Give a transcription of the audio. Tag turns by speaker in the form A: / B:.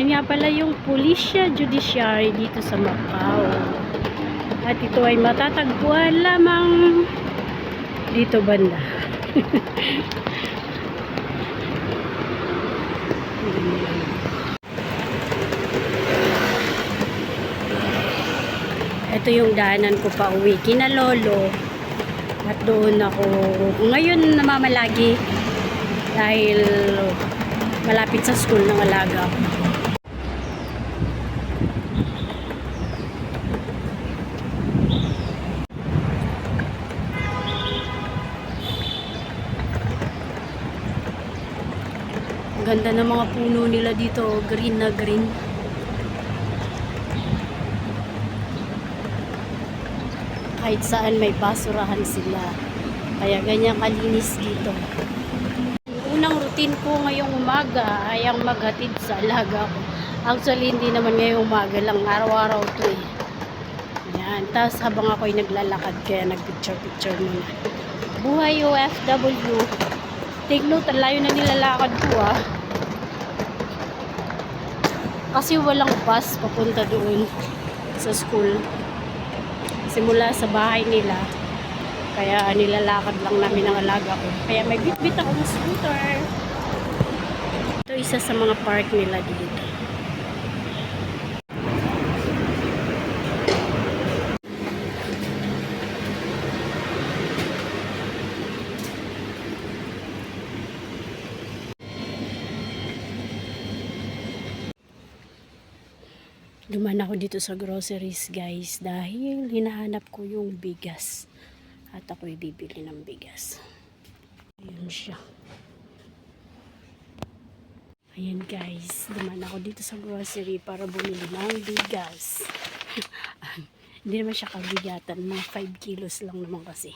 A: nga pala yung Policia Judiciary dito sa Macau. At ito ay matatagpuan lamang dito banda. Ito yung daanan ko pa uwi kina lolo. At doon ako ngayon namamalagi dahil malapit sa school ng alaga ko. Ganda ng mga puno nila dito, green na green. Kahit saan may basurahan sila. Kaya ganyan kalinis dito. Unang routine ko ngayong umaga ay ang maghatid sa alaga ko. Actually, hindi naman ngayong umaga lang. Araw-araw to eh. Yan. Tapos habang ako'y naglalakad, kaya nagpicture-picture muna. Buhay OFW. Take note, ang layo na nilalakad ko ah. Kasi walang bus papunta doon sa school. Simula sa bahay nila. Kaya nilalakad lang namin ang alaga ko. Kaya may bit-bit akong scooter. Ito isa sa mga park nila dito. Duman ako dito sa groceries guys dahil hinahanap ko yung bigas. At ako'y bibili ng bigas. Ayun siya. Ayan guys, duman ako dito sa grocery para bumili ng bigas. Hindi naman siya kabigatan, mga 5 kilos lang naman kasi.